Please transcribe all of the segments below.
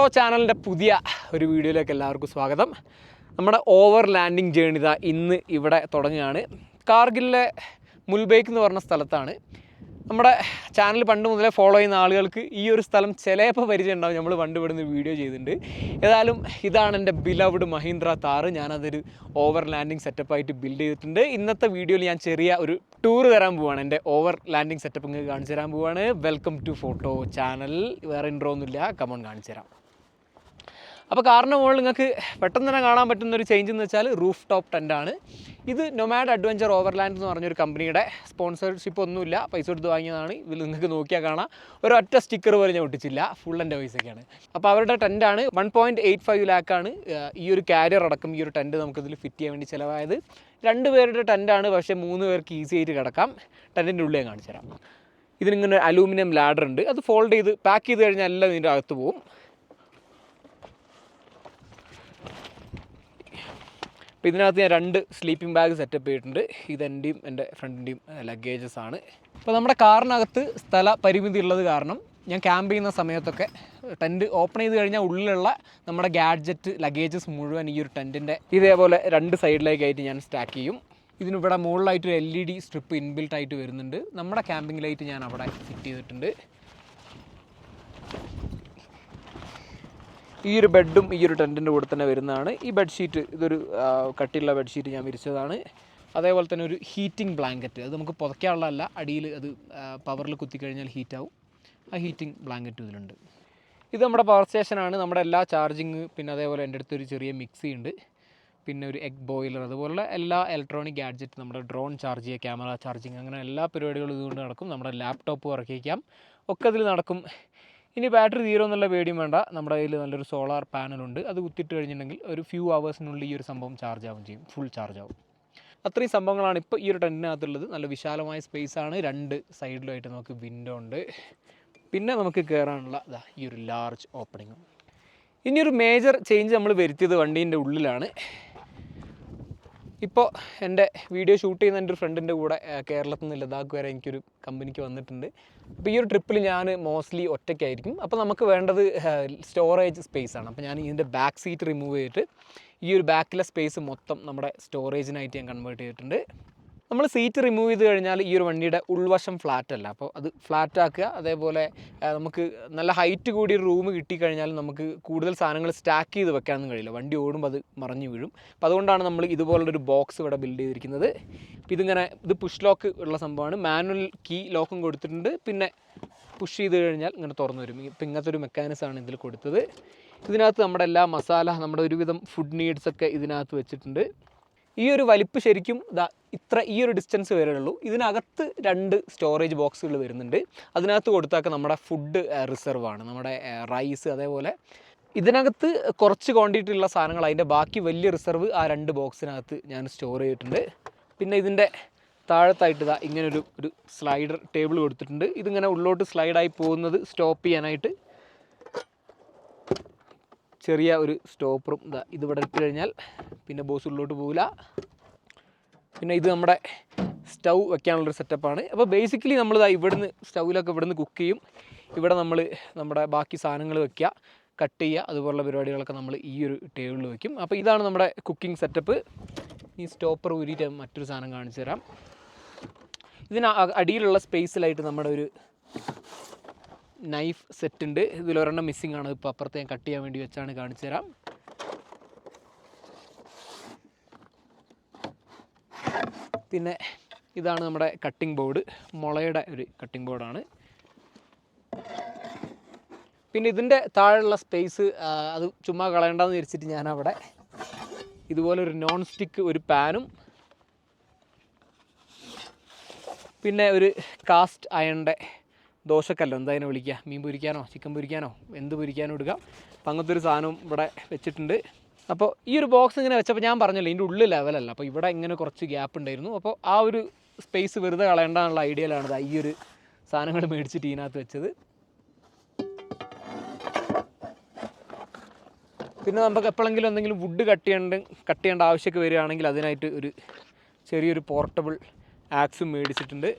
Photo ചാനലിന്റെ പുതിയ ഒരു വീഡിയോയിലേക്ക് എല്ലാവർക്കും സ്വാഗതം. നമ്മുടെ ഓവർ ലാൻഡിങ് ജേണി ഇതാ ഇന്ന് ഇവിടെ തുടങ്ങുകയാണ്. കാർഗിലിലെ മുൽബേക്ക് എന്ന് പറഞ്ഞ സ്ഥലത്താണ്. നമ്മുടെ ചാനൽ പണ്ട് മുതലേ ഫോളോ ചെയ്യുന്ന ആളുകൾക്ക് ഈ ഒരു സ്ഥലം ചിലപ്പോൾ പരിചയം ഉണ്ടാവും. നമ്മൾ പണ്ട് ഇവിടുന്ന് വീഡിയോ ചെയ്തിട്ടുണ്ട്. ഏതായാലും ഇതാണ് എന്റെ ബിലവ്ഡ് മഹീന്ദ്ര താറ് ഞാനതൊരു ഓവർ ലാൻഡിങ് സെറ്റപ്പായിട്ട് ബിൽഡ് ചെയ്തിട്ടുണ്ട്. ഇന്നത്തെ വീഡിയോയിൽ ഞാൻ ചെറിയ ഒരു ടൂർ തരാൻ പോവാണ്. എന്റെ ഓവർ ലാൻഡിങ് സെറ്റപ്പ് നിങ്ങൾക്ക് കാണിച്ചു തരാൻ പോവാണ്. വെൽക്കം ടു ഫോട്ടോ ചാനൽ വേറെ ഇൻട്രോ ഒന്നുമില്ല. കമോൺ കാണിച്ചു തരാം. അപ്പോൾ കാറിന്റെ മുകളിൽ നിങ്ങൾക്ക് പെട്ടെന്ന് തന്നെ കാണാൻ പറ്റുന്ന ഒരു ചേഞ്ച് എന്ന് വെച്ചാൽ റൂഫ് ടോപ്പ് ടെന്റാണ് ഇത് നൊമാഡ് അഡ്വഞ്ചർ ഓവർലാൻഡ് എന്ന് പറഞ്ഞൊരു കമ്പനിയുടെ സ്പോൺസർഷിപ്പ് ഒന്നുമില്ല. പൈസ കൊടുത്ത് വാങ്ങിയതാണ്. ഇതിൽ നിങ്ങൾക്ക് നോക്കിയാൽ കാണാം. ഒരൊറ്റ സ്റ്റിക്കർ പോലും ഞാൻ ഒട്ടിച്ചില്ല. ഫുൾ എന്റെ പൈസയ്ക്കാണ് അപ്പോൾ അവരുടെ ടെന്റാണ് വൺ പോയിന്റ് എയ്റ്റ് ഫൈവ് ലാക്കാണ് ഈ ഒരു കാരിയർ അടക്കം ഈ ഒരു ടെന്റ് നമുക്കിതിൽ ഫിറ്റ് ചെയ്യാൻ വേണ്ടി ചിലവായത്. രണ്ട് പേരുടെ ടെന്റാണ് പക്ഷേ മൂന്ന് പേർക്ക് ഈസി ആയിട്ട് കിടക്കാം. ടെന്റിന്റെ ഉള്ളിൽ ഞാൻ കാണിച്ചു തരാം ഇതിനിങ്ങനെ അലൂമിനിയം ലാഡർ ഉണ്ട്. അത് ഫോൾഡ് ചെയ്ത് പാക്ക് ചെയ്ത് കഴിഞ്ഞാൽ എല്ലാം ഇതിന്റെ അകത്ത് പോകും അപ്പോൾ ഇതിനകത്ത് ഞാൻ രണ്ട് സ്ലീപ്പിംഗ് ബാഗ് സെറ്റപ്പ് ചെയ്തിട്ടുണ്ട്. ഇതെന്റെയും എന്റെ ഫ്രണ്ടിന്റെയും ലഗേജസ് ആണ്. അപ്പോൾ നമ്മുടെ കാറിനകത്ത് സ്ഥല പരിമിതി ഉള്ളത് കാരണം ഞാൻ ക്യാമ്പ് ചെയ്യുന്ന സമയത്തൊക്കെ ടെന്റ് ഓപ്പൺ ചെയ്ത് കഴിഞ്ഞാൽ ഉള്ളിലുള്ള നമ്മുടെ ഗാഡ്ജറ്റ് ലഗേജസ് മുഴുവൻ ഈ ഒരു ടെന്റിന്റെ ഇതേപോലെ രണ്ട് സൈഡിലേക്കായിട്ട് ഞാൻ സ്റ്റാക്ക് ചെയ്യും. ഇതിനിവിടെ മുകളിലായിട്ട് ഒരു L E D strip inbuilt ആയിട്ട് വരുന്നുണ്ട്. നമ്മുടെ ക്യാമ്പിംഗ് ലൈറ്റ് ഞാൻ അവിടെ ഫിറ്റ് ചെയ്തിട്ടുണ്ട്. ഈ ഒരു ബെഡും ഈ ഒരു ടെന്റിന്റെ കൂടെ തന്നെ വരുന്നതാണ്. ഈ ബെഡ്ഷീറ്റ് ഇതൊരു കട്ടിയുള്ള ബെഡ്ഷീറ്റ് ഞാൻ വിരിച്ചതാണ്. അതേപോലെ തന്നെ ഒരു ഹീറ്റിംഗ് ബ്ലാങ്കറ്റ്. അത് നമുക്ക് പുതയ്ക്കാനുള്ളതല്ല അടിയിൽ അത് പവറിൽ കുത്തിക്കഴിഞ്ഞാൽ ഹീറ്റാവും. ആ ഹീറ്റിംഗ് ബ്ലാങ്കറ്റ് ഇതിലുണ്ട്. ഇത് നമ്മുടെ പവർ സ്റ്റേഷനാണ്. നമ്മുടെ എല്ലാ ചാർജിങ് പിന്നെ അതേപോലെ എന്റെ അടുത്തൊരു ചെറിയ മിക്സി ഉണ്ട് പിന്നെ ഒരു എഗ് ബോയിലർ അതുപോലുള്ള എല്ലാ ഇലക്ട്രോണിക് ഗാഡ്ജറ്റ് നമ്മുടെ ഡ്രോൺ ചാർജ് ചെയ്യുക ക്യാമറ ചാർജിങ് അങ്ങനെ എല്ലാ പരിപാടികളും ഇതുകൊണ്ട് നടക്കും. നമ്മുടെ ലാപ്ടോപ്പ് ചെയ്യിക്കാം. ഒക്കെ അതിൽ നടക്കും. ഇനി ബാറ്ററി തീരോ എന്നുള്ള പേടിയും വേണ്ട. നമ്മുടെ കയ്യിൽ നല്ലൊരു സോളാർ പാനലുണ്ട് അത് കുത്തിയിട്ട് കഴിഞ്ഞിട്ടുണ്ടെങ്കിൽ ഒരു ഫ്യൂ അവേഴ്സിനുള്ളിൽ ഈ ഒരു സംഭവം ചാർജ് ആവും ചെയ്യും. ഫുൾ ചാർജ് ആവും. അത്രയും സംഭവങ്ങളാണ് ഇപ്പോൾ ഈ ഒരു ടെന്റിനകത്തുള്ളത് നല്ല വിശാലമായ സ്പേസ് ആണ്. രണ്ട് സൈഡിലായിട്ട് നമുക്ക് വിൻഡോ ഉണ്ട്. പിന്നെ നമുക്ക് കയറാനുള്ള ഇതാ ഈ ഒരു ലാർജ് ഓപ്പണിങ്ങും ഇനിയൊരു മേജർ ചേഞ്ച് നമ്മൾ വരുത്തിയത് വണ്ടീന്റെ ഉള്ളിലാണ്. ഇപ്പോൾ എന്റെ വീഡിയോ ഷൂട്ട് ചെയ്യുന്ന എന്റെ ഒരു ഫ്രണ്ടിന്റെ കൂടെ കേരളത്തിൽ നിന്ന് ലഡാക്ക് വരെ എനിക്കൊരു കമ്പനിക്ക് വന്നിട്ടുണ്ട്. അപ്പോൾ ഈ ഒരു ട്രിപ്പിൽ ഞാൻ മോസ്റ്റ്ലി ഒറ്റയ്ക്കായിരിക്കും. അപ്പോൾ നമുക്ക് വേണ്ടത് സ്റ്റോറേജ് സ്പേസ് ആണ്. അപ്പോൾ ഞാൻ ഇതിന്റെ ബാക്ക് സീറ്റ് റിമൂവ് ചെയ്തിട്ട് ഈ ഒരു ബാക്കിലെ സ്പേസ് മൊത്തം നമ്മുടെ സ്റ്റോറേജിനായിട്ട് ഞാൻ കൺവേർട്ട് ചെയ്തിട്ടുണ്ട്. നമ്മൾ സീറ്റ് റിമൂവ് ചെയ്ത് കഴിഞ്ഞാൽ ഈ ഒരു വണ്ടിയുടെ ഉൾവശം ഫ്ലാറ്റ് അല്ല. അപ്പോൾ അത് ഫ്ലാറ്റ് ആക്കുക. അതേപോലെ നമുക്ക് നല്ല ഹൈറ്റ് കൂടി റൂം കിട്ടിക്കഴിഞ്ഞാൽ നമുക്ക് കൂടുതൽ സാധനങ്ങൾ സ്റ്റാക്ക് ചെയ്ത് വെക്കാനൊന്നും കഴിയില്ല. വണ്ടി ഓടുമ്പോൾ അത് മറിഞ്ഞു വീഴും. അപ്പോൾ അതുകൊണ്ടാണ് നമ്മൾ ഇതുപോലുള്ളൊരു ബോക്സ് ഇവിടെ ബിൽഡ് ചെയ്തിരിക്കുന്നത്. അപ്പോൾ ഇതിങ്ങനെ ഇത് പുഷ് ലോക്ക് ഉള്ള സംഭവമാണ്. മാനുവൽ കീ ലോക്കും കൊടുത്തിട്ടുണ്ട്. പിന്നെ പുഷ് ചെയ്ത് കഴിഞ്ഞാൽ ഇങ്ങനെ തുറന്നു വരും. ഇപ്പം ഇങ്ങനത്തെ ഒരു മെക്കാനിസമാണ് ഇതിൽ കൊടുത്തത്. ഇതിനകത്ത് നമ്മുടെ എല്ലാ മസാല നമ്മുടെ ഒരുവിധം ഫുഡ് നീഡ്സൊക്കെ ഇതിനകത്ത് വെച്ചിട്ടുണ്ട്. ഈ ഒരു വലിപ്പ് ശരിക്കും ദാ ഇത്ര ഈ ഒരു ഡിസ്റ്റൻസ് വരെ ഉള്ളൂ. ഇതിനകത്ത് രണ്ട് സ്റ്റോറേജ് ബോക്സുകൾ വരുന്നുണ്ട്. അതിനകത്ത് കൊടുത്താൽ നമ്മുടെ ഫുഡ് റിസർവ് ആണ്. നമ്മുടെ റൈസ് അതേപോലെ. ഇതിനകത്ത് കുറച്ച് ക്വാണ്ടിറ്റി ഉള്ള സാധനങ്ങൾ അതിന്റെ ബാക്കി വലിയ റിസർവ് ആ രണ്ട് ബോക്സിനകത്ത് ഞാൻ സ്റ്റോർ ചെയ്തിട്ടുണ്ട്. പിന്നെ ഇതിന്റെ താഴത്തായിട്ട് ഇതാ ഇങ്ങനൊരു ഒരു സ്ലൈഡർ ടേബിൾ കൊടുത്തിട്ടുണ്ട്. ഇതിങ്ങനെ ഉള്ളോട്ട് സ്ലൈഡായി പോകുന്നത് സ്റ്റോപ്പ് ചെയ്യാനായിട്ട് ചെറിയ ഒരു സ്റ്റോപ്പറും ഇതാ ഇതിവിടെ ഇട്ട് കഴിഞ്ഞാൽ പിന്നെ ബോസ് ഉള്ളിലോട്ട് പോകില്ല പിന്നെ ഇത് നമ്മുടെ സ്റ്റൗ വെക്കാനുള്ളൊരു സെറ്റപ്പാണ്. അപ്പോൾ ബേസിക്കലി നമ്മൾ ഇവിടുന്ന് സ്റ്റൗവിലൊക്കെ ഇവിടുന്ന് കുക്ക് ചെയ്യും. ഇവിടെ നമ്മൾ നമ്മുടെ ബാക്കി സാധനങ്ങൾ വെക്കുക കട്ട് ചെയ്യുക അതുപോലുള്ള പരിപാടികളൊക്കെ നമ്മൾ ഈ ഒരു ടേബിളിൽ വെക്കും. അപ്പോൾ ഇതാണ് നമ്മുടെ കുക്കിംഗ് സെറ്റപ്പ് ഈ സ്റ്റോപ്പർ ഊരിയിട്ട് മറ്റൊരു സാധനം കാണിച്ചു തരാം. ഇതിന് അടിയിലുള്ള സ്പേസിലായിട്ട് നമ്മുടെ ഒരു നൈഫ് സെറ്റ് ഉണ്ട്. ഇതിലൊരെണ്ണം മിസ്സിംഗ് ആണ്. ഇപ്പോൾ അപ്പുറത്ത് ഞാൻ കട്ട് ചെയ്യാൻ വേണ്ടി വെച്ചാണ് കാണിച്ചു തരാം. പിന്നെ ഇതാണ് നമ്മുടെ കട്ടിംഗ് ബോർഡ് മുളയുടെ ഒരു കട്ടിംഗ് ബോർഡാണ് പിന്നെ ഇതിന്റെ താഴെയുള്ള സ്പേസ് അത് ചുമ്മാ കളയണ്ടെന്ന് വിചാരിച്ചിട്ട് ഞാൻ അവിടെ ഇതുപോലെ ഒരു നോൺ സ്റ്റിക്ക് ഒരു പാനും പിന്നെ ഒരു കാസ്റ്റ് അയണിന്റെ ദോശക്കല്ലോ എന്താ അതിനെ വിളിക്കുക? മീൻ പൊരിക്കാനോ ചിക്കൻ പൊരിക്കാനോ എന്ത് പൊരിക്കാനോ എടുക്കാം അപ്പം അങ്ങനത്തെ ഒരു സാധനവും ഇവിടെ വെച്ചിട്ടുണ്ട്. അപ്പോൾ ഈ ഒരു ബോക്സ് ഇങ്ങനെ വെച്ചപ്പോൾ ഞാൻ പറഞ്ഞല്ലോ ഇതിന്റെ ഉള്ളിൽ ലെവലല്ല അപ്പോൾ ഇവിടെ ഇങ്ങനെ കുറച്ച് ഗ്യാപ്പ് ഉണ്ടായിരുന്നു. അപ്പോൾ ആ ഒരു സ്പേസ് വെറുതെ കളയേണ്ടെന്നുള്ള ഐഡിയയിലാണ് ദാ ഈ ഒരു സാധനങ്ങൾ മേടിച്ചിട്ട് ഇതിനകത്ത് വെച്ചത്. പിന്നെ നമുക്ക് എപ്പോഴെങ്കിലും എന്തെങ്കിലും വുഡ് കട്ട് ചെയ്യേണ്ട കട്ട് ചെയ്യേണ്ട ആവശ്യമൊക്കെ വരികയാണെങ്കിൽ അതിനായിട്ട് ഒരു ചെറിയൊരു പോർട്ടബിൾ ആക്സും മേടിച്ചിട്ടുണ്ട്.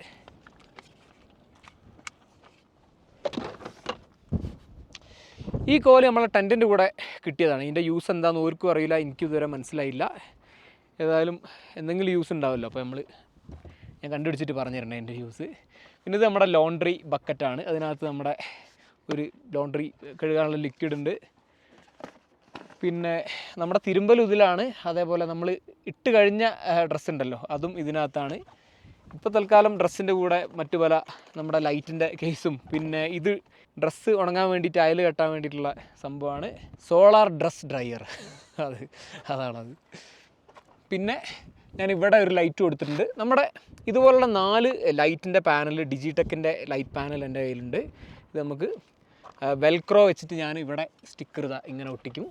ഈ കോൽ നമ്മളെ ടെന്റിന്റെ കൂടെ കിട്ടിയതാണ്. ഇതിന്റെ യൂസ് എന്താണെന്ന് ഓർക്കും അറിയില്ല. എനിക്ക് ഇതുവരെ മനസ്സിലായില്ല. ഏതായാലും എന്തെങ്കിലും യൂസ് ഉണ്ടാവുമല്ലോ അപ്പോൾ നമ്മൾ ഞാൻ കണ്ടുപിടിച്ചിട്ട് പറഞ്ഞു തരണേ എന്റെ യൂസ് പിന്നെ ഇത് നമ്മുടെ ലോണ്ട്രി ബക്കറ്റാണ് അതിനകത്ത് നമ്മുടെ ഒരു ലോണ്ട്രി കഴുകാനുള്ള ലിക്വിഡ് ഉണ്ട്. പിന്നെ നമ്മുടെ തിരുമ്പൽ ഇതിലാണ്. അതേപോലെ നമ്മൾ ഇട്ട് കഴിഞ്ഞ ഡ്രസ്സ് ഉണ്ടല്ലോ. അതും ഇതിനകത്താണ്. ഇപ്പോൾ തൽക്കാലം ഡ്രസ്സിന്റെ കൂടെ മറ്റു പല നമ്മുടെ ലൈറ്റിന്റെ കേസും പിന്നെ ഇത് ഡ്രസ്സ് ഉണങ്ങാൻ വേണ്ടിയിട്ട് അയൽ കെട്ടാൻ വേണ്ടിയിട്ടുള്ള സംഭവമാണ്. Solar dress dryer. അത് അതാണത്. പിന്നെ ഞാൻ ഇവിടെ ഒരു ലൈറ്റ് കൊടുത്തിട്ടുണ്ട്. നമ്മുടെ ഇതുപോലുള്ള നാല് ലൈറ്റിന്റെ പാനൽ ഡിജിടെക്കിന്റെ ലൈറ്റ് പാനൽ എന്റെ കയ്യിലുണ്ട്. ഇത് നമുക്ക് വെൽക്രോ വെച്ചിട്ട് ഞാൻ ഇവിടെ സ്റ്റിക്കർ ഇതാ ഇങ്ങനെ ഒട്ടിക്കും.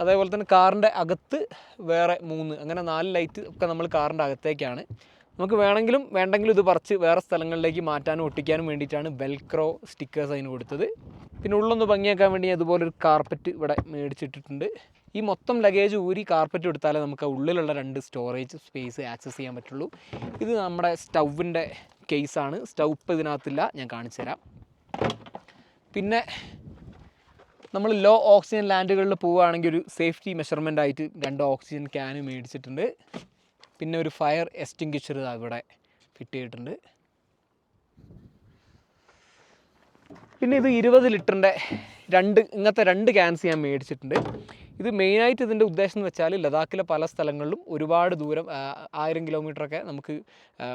അതേപോലെ തന്നെ കാറിന്റെ അകത്ത് വേറെ മൂന്ന് അങ്ങനെ നാല് ലൈറ്റ് ഒക്കെ നമ്മൾ കാറിന്റെ അകത്തേക്കാണ്. നമുക്ക് വേണമെങ്കിലും വേണ്ടെങ്കിലും ഇത് പറിച്ച് വേറെ സ്ഥലങ്ങളിലേക്ക് മാറ്റാനും ഒട്ടിക്കാനും വേണ്ടിയിട്ടാണ് വെൽക്രോ സ്റ്റിക്കേഴ്സ് അതിന് കൊടുത്തത്. പിന്നെ ഉള്ളൊന്ന് ഭംഗിയാക്കാൻ വേണ്ടി അതുപോലൊരു കാർപ്പറ്റ് ഇവിടെ മേടിച്ചിട്ടിട്ടുണ്ട്. ഈ മൊത്തം ലഗേജ് ഊരി കാർപ്പറ്റ് എടുത്താലേ നമുക്ക് ഉള്ളിലുള്ള രണ്ട് സ്റ്റോറേജ് സ്പേസ് ആക്സസ് ചെയ്യാൻ പറ്റുള്ളൂ. ഇത് നമ്മുടെ സ്റ്റൗവിന്റെ കേസാണ് സ്റ്റൗ ഇപ്പം ഇതിനകത്തില്ല. ഞാൻ കാണിച്ചു തരാം. പിന്നെ നമ്മൾ ലോ ഓക്സിജൻ ലാൻഡുകളിൽ പോവുകയാണെങ്കിൽ ഒരു സേഫ്റ്റി മെഷർമെന്റ് ആയിട്ട് രണ്ട് ഓക്സിജൻ ക്യാന് മേടിച്ചിട്ടുണ്ട്. പിന്നെ ഒരു ഫയർ എക്സ്റ്റിങ്ക്വിഷർ ഇവിടെ ഫിറ്റ് ചെയ്തിട്ടുണ്ട് പിന്നെ ഇത് ഇരുപത് ലിറ്ററിന്റെ രണ്ട് ഇങ്ങനത്തെ രണ്ട് ക്യാൻസ് ഞാൻ മേടിച്ചിട്ടുണ്ട്. ഇത് മെയിനായിട്ട് ഇതിന്റെ ഉദ്ദേശം എന്ന് വെച്ചാൽ ലഡാക്കിലെ പല സ്ഥലങ്ങളിലും ഒരുപാട് ദൂരം ആയിരം കിലോമീറ്ററൊക്കെ നമുക്ക്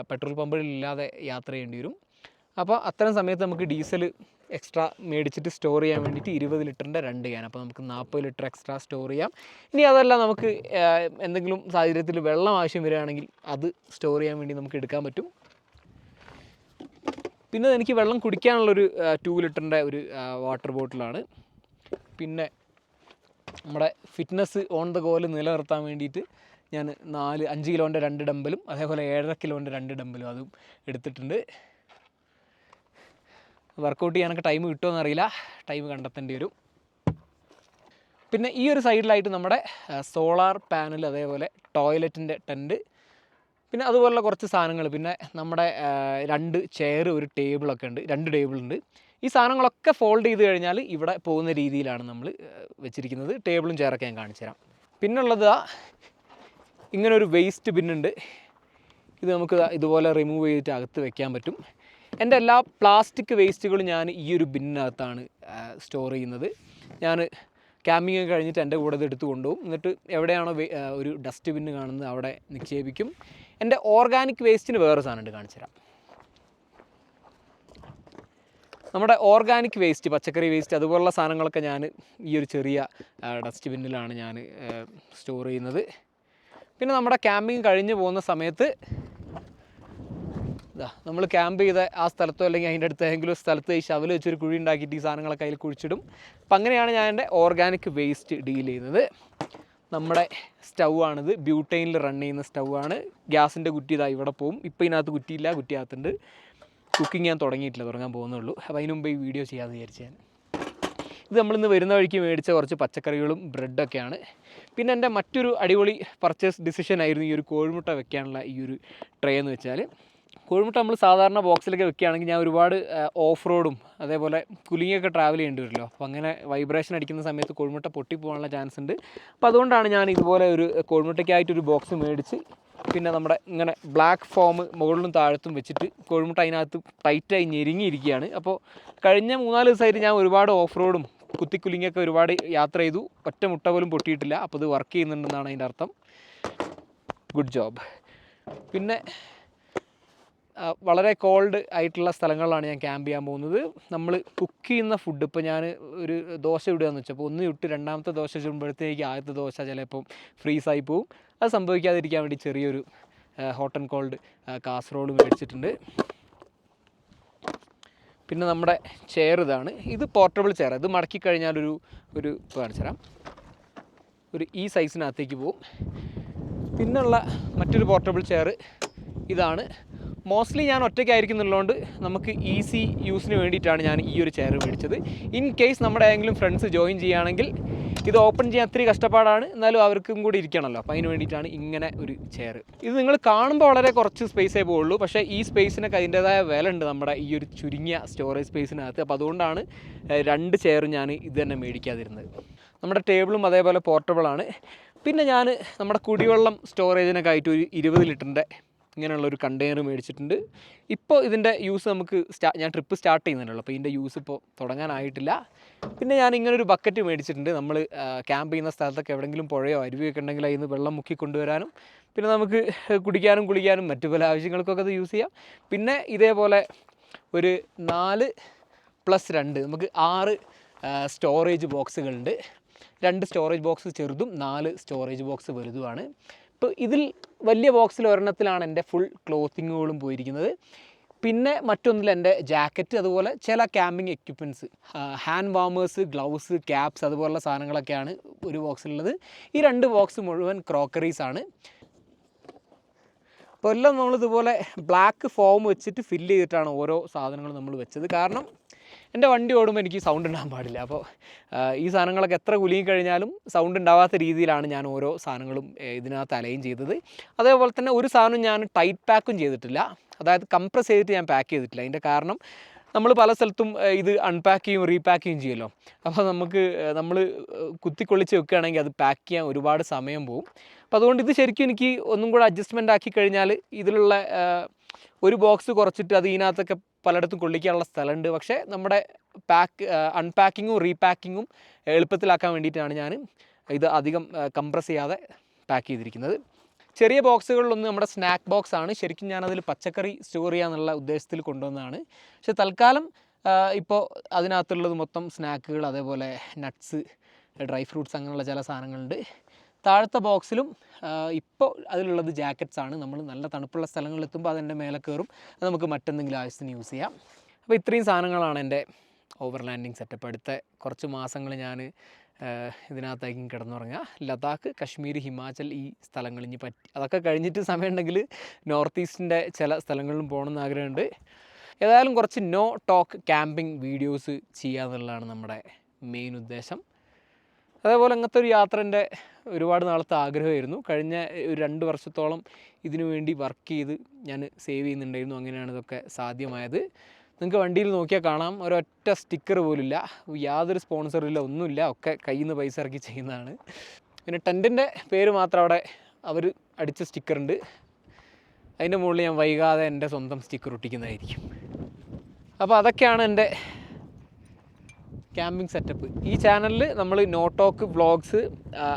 പെട്രോൾ പമ്പുകളില്ലാതെ യാത്ര ചെയ്യേണ്ടി വരും. അപ്പോൾ അത്തരം സമയത്ത് നമുക്ക് ഡീസൽ എക്സ്ട്രാ മേടിച്ചിട്ട് സ്റ്റോർ ചെയ്യാൻ വേണ്ടിയിട്ട് ഇരുപത് ലിറ്ററിന്റെ രണ്ട് ക്യാൻ. അപ്പോൾ നമുക്ക് നാൽപ്പത് ലിറ്റർ എക്സ്ട്രാ സ്റ്റോർ ചെയ്യാം. ഇനി അതല്ല നമുക്ക് എന്തെങ്കിലും സാഹചര്യത്തിൽ വെള്ളം ആവശ്യം വരികയാണെങ്കിൽ അത് സ്റ്റോർ ചെയ്യാൻ വേണ്ടി നമുക്ക് എടുക്കാൻ പറ്റും. പിന്നെ എനിക്ക് വെള്ളം കുടിക്കാനുള്ളൊരു ടു ലിറ്ററിന്റെ ഒരു വാട്ടർ ബോട്ടിലാണ് പിന്നെ നമ്മുടെ ഫിറ്റ്നസ് ഓൺ ദ ഗോയിൽ നിലനിർത്താൻ വേണ്ടിയിട്ട് ഞാൻ നാല് അഞ്ച് കിലോന്റെ രണ്ട് ഡമ്പലും അതേപോലെ ഏഴര കിലോന്റെ രണ്ട് ഡമ്പലും അതും എടുത്തിട്ടുണ്ട്. വർക്കൗട്ട് ചെയ്യാനൊക്കെ ടൈം അറിയില്ല ടൈം കണ്ടെത്തേണ്ടി വരും പിന്നെ ഈ ഒരു സൈഡിലായിട്ട് നമ്മുടെ സോളാർ പാനൽ അതേപോലെ ടോയ്ലറ്റിന്റെ ടെന്റ് പിന്നെ അതുപോലുള്ള കുറച്ച് സാധനങ്ങൾ. പിന്നെ നമ്മുടെ രണ്ട് ചെയർ ഒരു ടേബിളൊക്കെ ഉണ്ട്. രണ്ട് ടേബിളുണ്ട് ഈ സാധനങ്ങളൊക്കെ ഫോൾഡ് ചെയ്ത് കഴിഞ്ഞാൽ ഇവിടെ പോകുന്ന രീതിയിലാണ് നമ്മൾ വെച്ചിരിക്കുന്നത്. ടേബിളും ചെയറൊക്കെ ഞാൻ കാണിച്ചു തരാം. പിന്നുള്ളത് ഇങ്ങനൊരു വേസ്റ്റ് ബിന്നുണ്ട് ഇത് നമുക്ക് ഇതുപോലെ റിമൂവ് ചെയ്തിട്ട് അകത്ത് വെക്കാൻ പറ്റും. എന്റെ എല്ലാ പ്ലാസ്റ്റിക് വേസ്റ്റുകളും ഞാൻ ഈ ഒരു ബിന്നിനകത്താണ് സ്റ്റോർ ചെയ്യുന്നത്. ഞാൻ ക്യാമ്പിങ് കഴിഞ്ഞിട്ട് എന്റെ കൂടെ ഇത് എടുത്ത് കൊണ്ടുപോകും. എന്നിട്ട് എവിടെയാണോ ഒരു ഡസ്റ്റ് ബിന്ന് കാണുന്നത് അവിടെ നിക്ഷേപിക്കും. എന്റെ ഓർഗാനിക് വേസ്റ്റിന് വേറെ സാധനമുണ്ട് കാണിച്ചു തരാം. നമ്മുടെ ഓർഗാനിക് വേസ്റ്റ് പച്ചക്കറി വേസ്റ്റ് അതുപോലുള്ള സാധനങ്ങളൊക്കെ ഞാൻ ഈ ഒരു ചെറിയ ഡസ്റ്റ് ബിന്നിലാണ് ഞാൻ സ്റ്റോർ ചെയ്യുന്നത്. പിന്നെ നമ്മുടെ ക്യാമ്പിങ് കഴിഞ്ഞ് പോകുന്ന സമയത്ത് നമ്മൾ ക്യാമ്പ് ചെയ്ത ആ സ്ഥലത്തോ അല്ലെങ്കിൽ അതിന്റെ അടുത്ത് ഏതെങ്കിലും സ്ഥലത്ത് ഈ ശവൽ വെച്ചൊരു കുഴി ഉണ്ടാക്കിയിട്ട് ഈ സാധനങ്ങളൊക്കെ അതിൽ കുഴിച്ചിടും. അപ്പം അങ്ങനെയാണ് ഞാൻ എന്റെ ഓർഗാനിക് വേസ്റ്റ് ഡീൽ ചെയ്യുന്നത്. നമ്മുടെ സ്റ്റൗ ആണിത്. ബ്യൂട്ടൈനിൽ റൺ ചെയ്യുന്ന സ്റ്റൗ ആണ്. ഗ്യാസിന്റെ കുറ്റി ഇതാ ഇവിടെ പോകും ഇപ്പോൾ ഇതിനകത്ത് കുറ്റിയില്ല കുറ്റി അകത്തുണ്ട്. കുക്കിംഗ് ഞാൻ തുടങ്ങിയിട്ടില്ല തുടങ്ങാൻ പോകുന്നുള്ളൂ. അപ്പോൾ അതിന് മുമ്പ് ഈ വീഡിയോ ചെയ്യാമെന്ന് വിചാരിച്ചു ഞാൻ. ഇത് നമ്മളിന്ന് വരുന്ന വഴിക്ക് മേടിച്ച കുറച്ച് പച്ചക്കറികളും ബ്രെഡൊക്കെയാണ് പിന്നെ എന്റെ മറ്റൊരു അടിപൊളി പർച്ചേസ് ഡിസിഷൻ ആയിരുന്നു ഈ ഒരു കോഴിമുട്ട വെക്കാനുള്ള ഈ ഒരു ട്രേ എന്ന് വെച്ചാൽ കോഴിമുട്ട നമ്മൾ സാധാരണ ബോക്സിലൊക്കെ വെക്കുകയാണെങ്കിൽ ഞാൻ ഒരുപാട് ഓഫ് റോഡും അതേപോലെ കുലിങ്ങൊക്കെ ട്രാവൽ ചെയ്യേണ്ടി വരുമല്ലോ അപ്പോൾ അങ്ങനെ വൈബ്രേഷൻ അടിക്കുന്ന സമയത്ത് കോഴിമുട്ട പൊട്ടിപ്പോകാനുള്ള ചാൻസ് ഉണ്ട്. അപ്പോൾ അതുകൊണ്ടാണ് ഞാൻ ഇതുപോലെ ഒരു കോഴിമുട്ടയ്ക്കായിട്ടൊരു ബോക്സ് മേടിച്ച് പിന്നെ നമ്മുടെ ഇങ്ങനെ ബ്ലാക്ക് ഫോം മുകളിലും താഴത്തും വെച്ചിട്ട് കോഴിമുട്ട അതിനകത്ത് ടൈറ്റായി ഞെരുങ്ങിയിരിക്കുകയാണ്. അപ്പോൾ കഴിഞ്ഞ മൂന്നാൽ ദിവസമായിട്ട് ഞാൻ ഒരുപാട് ഓഫ് റോഡും കുത്തിക്കുലിങ്ങൊക്കെ ഒരുപാട് യാത്ര ചെയ്തു. ഒറ്റ മുട്ട പോലും പൊട്ടിയിട്ടില്ല. അപ്പോൾ ഇത് വർക്ക് ചെയ്യുന്നുണ്ടെന്നാണ് അതിന്റെ അർത്ഥം. ഗുഡ് ജോബ് പിന്നെ വളരെ കോൾഡ് ആയിട്ടുള്ള സ്ഥലങ്ങളിലാണ് ഞാൻ ക്യാമ്പ് ചെയ്യാൻ പോകുന്നത്. നമ്മൾ കുക്ക് ചെയ്യുന്ന ഫുഡ് ഇപ്പോൾ ഞാൻ ഒരു ദോശ ഇടുകയെന്ന് വെച്ചപ്പോൾ ഒന്ന് ഇട്ട് രണ്ടാമത്തെ ദോശ ചുടുമ്പോഴത്തേക്ക് ആദ്യത്തെ ദോശ ചിലപ്പം ഫ്രീസായി പോവും. അത് സംഭവിക്കാതിരിക്കാൻ വേണ്ടി ചെറിയൊരു ഹോട്ട് ആൻഡ് കോൾഡ് കാസറോൾ മേടിച്ചിട്ടുണ്ട്. പിന്നെ നമ്മുടെ ചെയർ ഇതാണ്. ഇത് പോർട്ടബിൾ ചെയർ ഇത് മടക്കി കഴിഞ്ഞാൽ ഒരു ഒരു കാണിച്ചു തരാം. ഒരു ഈ സൈസിനകത്തേക്ക് പോവും. പിന്നുള്ള മറ്റൊരു പോർട്ടബിൾ ചെയർ ഇതാണ്. മോസ്റ്റ്ലി ഞാൻ ഒറ്റയ്ക്കായിരിക്കുന്നുള്ളതുകൊണ്ട് നമുക്ക് ഈസി യൂസിന് വേണ്ടിയിട്ടാണ് ഞാൻ ഈ ഒരു ചെയർ മേടിച്ചത്. ഇൻ കേസ് നമ്മുടെ ഏതെങ്കിലും ഫ്രണ്ട്സ് ജോയിൻ ചെയ്യുകയാണെങ്കിൽ ഇത് ഓപ്പൺ ചെയ്യാൻ അത്രയും കഷ്ടപ്പാടാണ്. എന്നാലും അവർക്കും കൂടി ഇരിക്കണമല്ലോ. അപ്പോൾ അതിന് വേണ്ടിയിട്ടാണ് ഇങ്ങനെ ഒരു ചെയർ ഇത് നിങ്ങൾ കാണുമ്പോൾ വളരെ കുറച്ച് സ്പേസേ പോകുള്ളൂ പക്ഷേ ഈ സ്പേസിനൊക്കെ അതിന്റേതായ വില ഉണ്ട് നമ്മുടെ ഈ ഒരു ചുരുങ്ങിയ സ്റ്റോറേജ് സ്പേസിനകത്ത് അപ്പോൾ അതുകൊണ്ടാണ് രണ്ട് ചെയറും ഞാൻ ഇത് തന്നെ മേടിക്കാതിരുന്നത്. നമ്മുടെ ടേബിളും അതേപോലെ പോർട്ടബിളാണ് പിന്നെ ഞാൻ നമ്മുടെ കുടിവെള്ളം സ്റ്റോറേജിനൊക്കെ ആയിട്ട് ഒരു ഇരുപത് ലിറ്ററിന്റെ ഇങ്ങനെയുള്ള ഒരു കണ്ടെയ്നർ മേടിച്ചിട്ടുണ്ട്. ഇപ്പോൾ ഇതിന്റെ യൂസ് നമുക്ക് സ്റ്റാ ഞാൻ ട്രിപ്പ് സ്റ്റാർട്ട് ചെയ്യുന്നുണ്ടല്ലോ അപ്പോൾ ഇതിന്റെ യൂസ് ഇപ്പോൾ തുടങ്ങാനായിട്ടില്ല. പിന്നെ ഞാൻ ഇങ്ങനൊരു ബക്കറ്റ് മേടിച്ചിട്ടുണ്ട്. നമ്മൾ ക്യാമ്പ് ചെയ്യുന്ന സ്ഥലത്തൊക്കെ എവിടെയെങ്കിലും പുഴയോ അരുവിയൊക്കെ ഉണ്ടെങ്കിൽ അതിൽ നിന്ന് വെള്ളം മുക്കി കൊണ്ടുവരാനും പിന്നെ നമുക്ക് കുടിക്കാനും കുളിക്കാനും മറ്റു പല ആവശ്യങ്ങൾക്കൊക്കെ അത് യൂസ് ചെയ്യാം. പിന്നെ ഇതേപോലെ ഒരു നാല് പ്ലസ് രണ്ട് നമുക്ക് ആറ് സ്റ്റോറേജ് ബോക്സുകളുണ്ട് രണ്ട് സ്റ്റോറേജ് ബോക്സ് ചെറുതും നാല് സ്റ്റോറേജ് ബോക്സ് വലുതുമാണ്. ഇപ്പോൾ ഇതിൽ വലിയ ബോക്സിൽ ഒരെണ്ണത്തിലാണ് എന്റെ ഫുൾ ക്ലോത്തിങ്ങുകളും പോയിരിക്കുന്നത്. പിന്നെ മറ്റൊന്നിൽ എന്റെ ജാക്കറ്റ് അതുപോലെ ചില camping equipments hand warmers gloves caps അതുപോലുള്ള സാധനങ്ങളൊക്കെയാണ് ഒരു ബോക്സിലുള്ളത് ഈ രണ്ട് ബോക്സ് മുഴുവൻ ക്രോക്കറീസ് ആണ്. അപ്പോൾ എല്ലാം നമ്മളിതുപോലെ ബ്ലാക്ക് ഫോം വെച്ചിട്ട് ഫില്ല് ചെയ്തിട്ടാണ് ഓരോ സാധനങ്ങളും നമ്മൾ വെച്ചത്. കാരണം എന്റെ വണ്ടി ഓടുമ്പോൾ എനിക്ക് സൗണ്ട് ഉണ്ടാകാൻ പാടില്ല. അപ്പോൾ ഈ സാധനങ്ങളൊക്കെ എത്ര കുലുങ്ങി കഴിഞ്ഞാലും സൗണ്ട് ഉണ്ടാവാത്ത രീതിയിലാണ് ഞാൻ ഓരോ സാധനങ്ങളും ഇതിനകത്ത് അലൈൻ ചെയ്തത്. അതേപോലെ തന്നെ ഒരു സാധനം ഞാൻ ടൈറ്റ് പാക്കും ചെയ്തിട്ടില്ല. അതായത് കംപ്രസ് ചെയ്തിട്ട് ഞാൻ പാക്ക് ചെയ്തിട്ടില്ല. അതിന്റെ കാരണം നമ്മൾ പല സ്ഥലത്തും ഇത് അൺപാക്ക് ചെയ്യും റീപാക്ക് ചെയ്യും ചെയ്യുമല്ലോ. അപ്പോൾ നമുക്ക് നമ്മൾ കുത്തിക്കൊള്ളിച്ച് വെക്കുകയാണെങ്കിൽ അത് പാക്ക് ചെയ്യാൻ ഒരുപാട് സമയം പോകും അപ്പോൾ അതുകൊണ്ട് ഇത് ശരിക്കും എനിക്ക് ഒന്നും കൂടെ അഡ്ജസ്റ്റ്മെന്റ് ആക്കി കഴിഞ്ഞാൽ ഇതിലുള്ള ഒരു ബോക്സ് കുറച്ചിട്ട് അത് ഇതിനകത്തൊക്കെ പലയിടത്തും കൊള്ളിക്കാനുള്ള സ്ഥലമുണ്ട്. പക്ഷേ നമ്മുടെ പാക്ക് അൺപാക്കിങ്ങും റീപാക്കിങ്ങും എളുപ്പത്തിലാക്കാൻ വേണ്ടിയിട്ടാണ് ഞാൻ ഇത് അധികം കംപ്രസ് ചെയ്യാതെ പാക്ക് ചെയ്തിരിക്കുന്നത്. ചെറിയ ബോക്സുകളിലൊന്ന് നമ്മുടെ സ്നാക്ക് ബോക്സ് ആണ്. ശരിക്കും ഞാനതിൽ പച്ചക്കറി സ്റ്റോർ ചെയ്യാന്നുള്ള ഉദ്ദേശത്തിൽ കൊണ്ടുവന്നതാണ്. പക്ഷേ തൽക്കാലം ഇപ്പോൾ അതിനകത്തുള്ളത് മൊത്തം സ്നാക്കുകൾ അതേപോലെ നട്ട്സ് ഡ്രൈ ഫ്രൂട്ട്സ് അങ്ങനെയുള്ള ചില സാധനങ്ങളുണ്ട്. താഴത്തെ ബോക്സിലും ഇപ്പോൾ അതിലുള്ളത് ജാക്കറ്റ്സ് ആണ്. നമ്മൾ നല്ല തണുപ്പുള്ള സ്ഥലങ്ങളിൽ എത്തുമ്പോൾ അതിന്റെ മേലെ കയറും നമുക്ക് മറ്റെന്തെങ്കിലും ആവശ്യത്തിന് യൂസ് ചെയ്യാം. അപ്പോൾ ഇത്രയും സാധനങ്ങളാണ് എന്റെ ഓവർ ലാൻഡിങ് സെറ്റപ്പ്. അടുത്ത കുറച്ച് മാസങ്ങൾ ഞാൻ ഇതിനകത്തേക്കും കിടന്നുറങ്ങുക ലഡാക്ക് കശ്മീർ ഹിമാചൽ ഈ സ്ഥലങ്ങൾ ഇനി പറ്റി അതൊക്കെ കഴിഞ്ഞിട്ട് സമയമുണ്ടെങ്കിൽ നോർത്ത് ഈസ്റ്റിന്റെ ചില സ്ഥലങ്ങളിലും പോകണമെന്ന് ആഗ്രഹമുണ്ട്. ഏതായാലും കുറച്ച് നോ ടോക്ക് ക്യാമ്പിംഗ് വീഡിയോസ് ചെയ്യുക എന്നുള്ളതാണ് നമ്മുടെ മെയിൻ ഉദ്ദേശം. അതേപോലെ അങ്ങനത്തെ ഒരു യാത്ര എന്റെ ഒരുപാട് നാളത്തെ ആഗ്രഹമായിരുന്നു. കഴിഞ്ഞ ഒരു രണ്ട് വർഷത്തോളം ഇതിനു വേണ്ടി വർക്ക് ചെയ്ത് ഞാൻ സേവ് ചെയ്യുന്നുണ്ടായിരുന്നു. അങ്ങനെയാണ് ഇതൊക്കെ സാധ്യമായത്. നിങ്ങൾക്ക് വണ്ടിയിൽ നോക്കിയാൽ കാണാം. ഒരൊറ്റ സ്റ്റിക്കർ പോലില്ല യാതൊരു സ്പോൺസറില്ല ഒന്നുമില്ല. ഒക്കെ കയ്യിൽ നിന്ന് പൈസ ഇറക്കി ചെയ്യുന്നതാണ്. പിന്നെ ടെന്റിന്റെ പേര് മാത്രം അവിടെ അവർ അടിച്ച സ്റ്റിക്കറുണ്ട് അതിന്റെ മുകളിൽ ഞാൻ വൈകാതെ എന്റെ സ്വന്തം സ്റ്റിക്കർ ഒട്ടിക്കുന്നതായിരിക്കും. അപ്പോൾ അതൊക്കെയാണ് എന്റെ ക്യാമ്പിംഗ് സെറ്റപ്പ് ഈ ചാനലിൽ നമ്മൾ നോട്ടോക്ക് ടോക്ക് വ്ളോഗ്സ്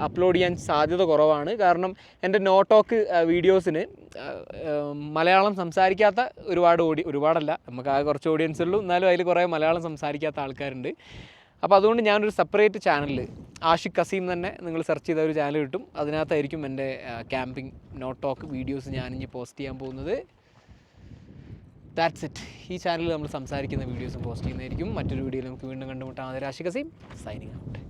അപ്ലോഡ് ചെയ്യാൻ സാധ്യത കുറവാണ്. കാരണം എന്റെ നോട്ടോക്ക് ടോക്ക് വീഡിയോസിന് മലയാളം സംസാരിക്കാത്ത ഒരുപാട് ഓടി ഒരുപാടല്ല. നമുക്ക് ആ കുറച്ച് ഓഡിയൻസ് ഉള്ളൂ. എന്നാലും അതിൽ കുറേ മലയാളം സംസാരിക്കാത്ത ആൾക്കാരുണ്ട്. അപ്പോൾ അതുകൊണ്ട് ഞാനൊരു സെപ്പറേറ്റ് ചാനലിൽ ആഷിഖ് കസീം തന്നെ നിങ്ങൾ സെർച്ച് ചെയ്ത ഒരു ചാനൽ കിട്ടും. അതിനകത്തായിരിക്കും എന്റെ camping no talk talk videos ഞാനിഞ്ഞ് post ചെയ്യാൻ പോകുന്നത്. ദാറ്റ്സ് ഇറ്റ് ഈ ചാനലിൽ നമ്മൾ സംസാരിക്കുന്ന വീഡിയോസും പോസ്റ്റ് ചെയ്യുന്നതായിരിക്കും. മറ്റൊരു വീഡിയോയിൽ നമുക്ക് വീണ്ടും കണ്ടുമുട്ടാം. ആദരാശി കസീം സൈനിങ് ഔട്ട്